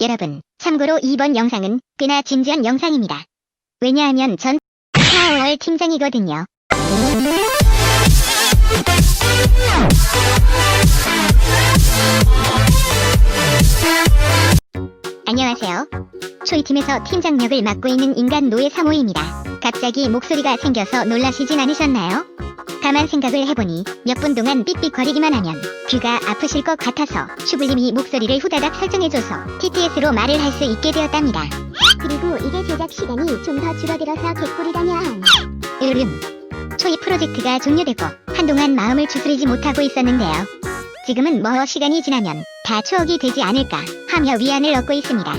여러분, 참고로 이번 영상은 꽤나 진지한 영상입니다. 왜냐하면 전 4월 팀장이거든요. 안녕하세요. 초이팀에서 팀장 역을 맡고 있는 인간 노예 3호입니다. 갑자기 목소리가 생겨서 놀라시진 않으셨나요? 가만 생각을 해보니 몇 분 동안 삑삑거리기만 하면 귀가 아프실 것 같아서 슈블림이 목소리를 후다닥 설정해줘서 TTS로 말을 할 수 있게 되었답니다. 그리고 이게 제작 시간이 좀 더 줄어들어서 개꿀이라면 으름 초이 프로젝트가 종료되고 한동안 마음을 추스리지 못하고 있었는데요. 지금은 뭐 시간이 지나면 다 추억이 되지 않을까 하며 위안을 얻고 있습니다.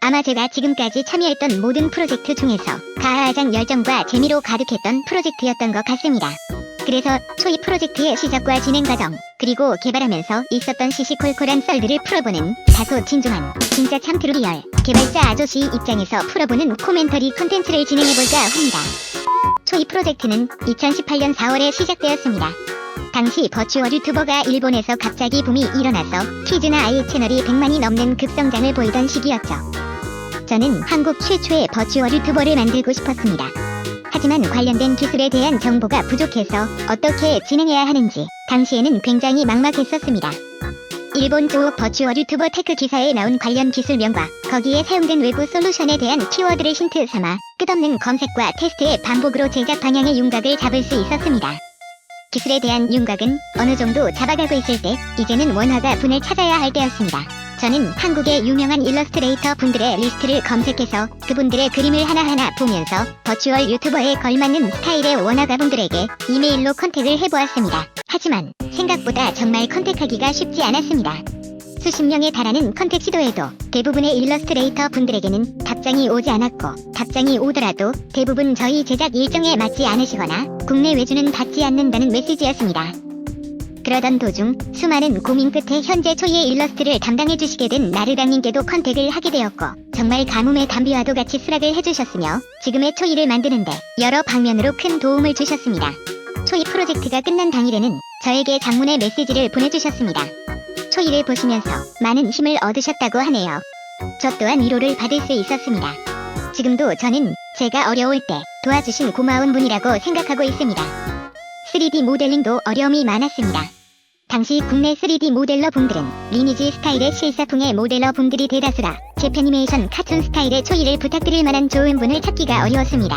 아마 제가 지금까지 참여했던 모든 프로젝트 중에서 가장 열정과 재미로 가득했던 프로젝트였던 것 같습니다. 그래서 초이 프로젝트의 시작과 진행 과정, 그리고 개발하면서 있었던 시시콜콜한 썰들을 풀어보는 다소 진중한, 진짜 참 트루리얼, 개발자 아저씨 입장에서 풀어보는 코멘터리 콘텐츠를 진행해볼까 합니다. 초이 프로젝트는 2018년 4월에 시작되었습니다. 당시 버추얼 유튜버가 일본에서 갑자기 붐이 일어나서 키즈나 아이 채널이 100만이 넘는 급성장을 보이던 시기였죠. 저는 한국 최초의 버추얼 유튜버를 만들고 싶었습니다. 하지만 관련된 기술에 대한 정보가 부족해서 어떻게 진행해야 하는지 당시에는 굉장히 막막했었습니다. 일본 쪽 버추얼 유튜버 테크 기사에 나온 관련 기술명과 거기에 사용된 외부 솔루션에 대한 키워드를 힌트 삼아 끝없는 검색과 테스트의 반복으로 제작 방향의 윤곽을 잡을 수 있었습니다. 기술에 대한 윤곽은 어느 정도 잡아가고 있을 때 이제는 원화가 분을 찾아야 할 때였습니다. 저는 한국의 유명한 일러스트레이터 분들의 리스트를 검색해서 그분들의 그림을 하나하나 보면서 버추얼 유튜버에 걸맞는 스타일의 원화가 분들에게 이메일로 컨택을 해보았습니다. 하지만 생각보다 정말 컨택하기가 쉽지 않았습니다. 수십 명에 달하는 컨택 시도에도 대부분의 일러스트레이터 분들에게는 답장이 오지 않았고 답장이 오더라도 대부분 저희 제작 일정에 맞지 않으시거나 국내 외주는 받지 않는다는 메시지였습니다. 그러던 도중 수많은 고민 끝에 현재 초이의 일러스트를 담당해 주시게 된 나르강님께도 컨택을 하게 되었고 정말 가뭄의 담비와도 같이 수락을 해주셨으며 지금의 초이를 만드는데 여러 방면으로 큰 도움을 주셨습니다. 초이 프로젝트가 끝난 당일에는 저에게 장문의 메시지를 보내주셨습니다. 초이를 보시면서 많은 힘을 얻으셨다고 하네요. 저 또한 위로를 받을 수 있었습니다. 지금도 저는 제가 어려울 때 도와주신 고마운 분이라고 생각하고 있습니다. 3D 모델링도 어려움이 많았습니다. 당시 국내 3D 모델러 분들은 리니지 스타일의 실사풍의 모델러 분들이 대다수라 제패니메이션 카툰 스타일의 초이를 부탁드릴 만한 좋은 분을 찾기가 어려웠습니다.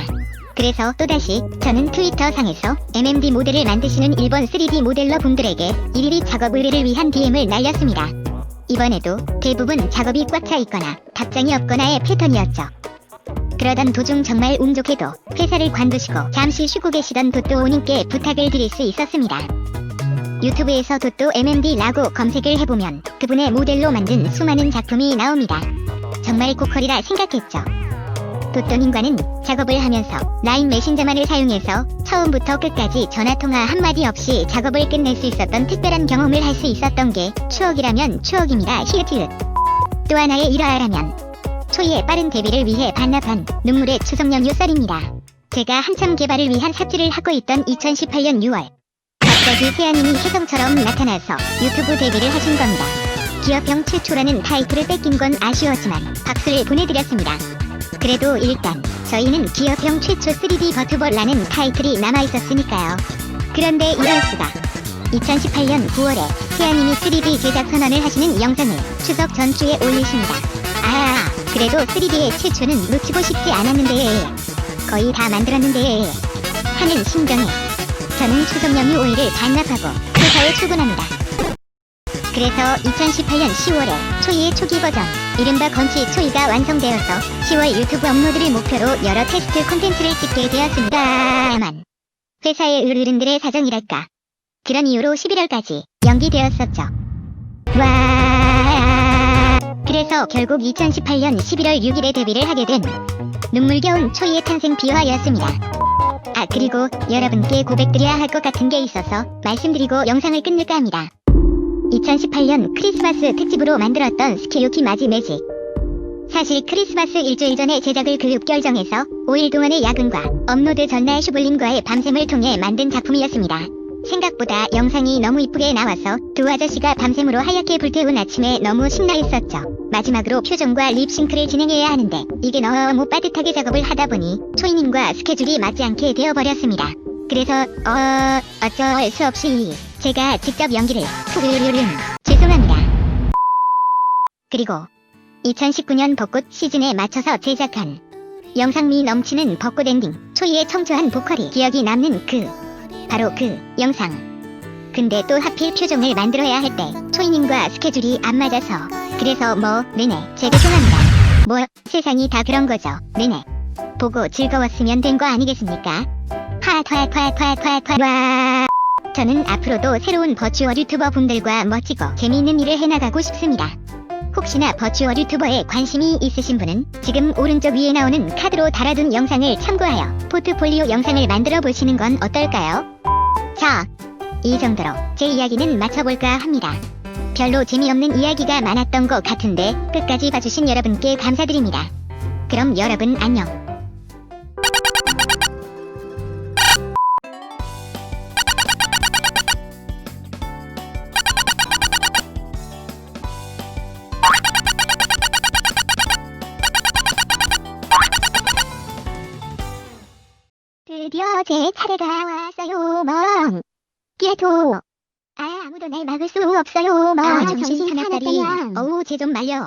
그래서 또다시 저는 트위터 상에서 MMD 모델을 만드시는 일본 3D 모델러 분들에게 일일이 작업 의뢰를 위한 DM을 날렸습니다. 이번에도 대부분 작업이 꽉 차 있거나 답장이 없거나의 패턴이었죠. 그러던 도중 정말 운 좋게도 회사를 관두시고 잠시 쉬고 계시던 도토오님께 부탁을 드릴 수 있었습니다. 유튜브에서 도토 MMD라고 검색을 해보면 그분의 모델로 만든 수많은 작품이 나옵니다. 정말 고퀄이라 생각했죠. 도토님과는 작업을 하면서 라인 메신저만을 사용해서 처음부터 끝까지 전화통화 한마디 없이 작업을 끝낼 수 있었던 특별한 경험을 할 수 있었던 게 추억이라면 추억입니다. 히읗히읗. 또 하나의 일화라면 초이의 빠른 데뷔를 위해 반납한 눈물의 추석 연휴 썰입니다. 제가 한참 개발을 위한 삽질을 하고 있던 2018년 6월 갑자기 세아님이 혜성처럼 나타나서 유튜브 데뷔를 하신 겁니다. 기업형 최초라는 타이틀을 뺏긴 건 아쉬웠지만 박수를 보내드렸습니다. 그래도 일단 저희는 기업형 최초 3D 버튜버라는 타이틀이 남아있었으니까요. 그런데 이럴 수가 2018년 9월에 세아님이 3D 제작 선언을 하시는 영상을 추석 전주에 올리십니다. 아, 그래도 3D의 최초는 놓치고 싶지 않았는데 거의 다 만들었는데 하는 심정에 저는 추석 연휴 5일을 반납하고 회사에 출근합니다. 그래서 2018년 10월에 초이의 초기 버전 이른바 건치 초이가 완성되어서 10월 유튜브 업로드를 목표로 여러 테스트 콘텐츠를 찍게 되었습니다만 회사의 으르른들의 사정이랄까 그런 이유로 11월까지 연기되었었죠. 와 그래서 결국 2018년 11월 6일에 데뷔를 하게 된 눈물겨운 초이의 탄생 비화였습니다. 아 그리고 여러분께 고백드려야 할 것 같은 게 있어서 말씀드리고 영상을 끝낼까 합니다. 2018년 크리스마스 특집으로 만들었던 스케유키 마지 매직. 사실 크리스마스 일주일 전에 제작을 급결정해서 5일 동안의 야근과 업로드 전날 슈블림과의 밤샘을 통해 만든 작품이었습니다. 생각보다 영상이 너무 이쁘게 나와서 두 아저씨가 밤샘으로 하얗게 불태운 아침에 너무 신나했었죠. 마지막으로 표정과 립싱크를 진행해야 하는데 이게 너무 빠듯하게 작업을 하다 보니 초이님과 스케줄이 맞지 않게 되어버렸습니다. 그래서 어 어쩔 수 없이 제가 직접 연기를 푸르르름 죄송합니다. 그리고 2019년 벚꽃 시즌에 맞춰서 제작한 영상미 넘치는 벚꽃 엔딩 초이의 청초한 보컬이 기억이 남는 그 바로 그 영상. 근데 또 하필 표정을 만들어야 할 때 초이님과 스케줄이 안 맞아서 그래서 뭐 네네 제가 죄송합니다. 뭐 세상이 다 그런 거죠. 네네. 보고 즐거웠으면 된 거 아니겠습니까? 화화화화화화와. 저는 앞으로도 새로운 버추얼 유튜버 분들과 멋지고 재미있는 일을 해나가고 싶습니다 혹시나 버추얼 유튜버에 관심이 있으신 분은 지금 오른쪽 위에 나오는 카드로 달아둔 영상을 참고하여 포트폴리오 영상을 만들어 보시는 건 어떨까요? 자, 이 정도로 제 이야기는 마쳐볼까 합니다. 별로 재미없는 이야기가 많았던 것 같은데 끝까지 봐주신 여러분께 감사드립니다. 그럼 여러분 안녕. 드디어 제 차례가 왔어요, 멍. 끼야토. 아, 아무도 날 막을 수 없어요, 멍. 아, 정신 사납다리. 사납다리. 어우, 쟤 좀 말려.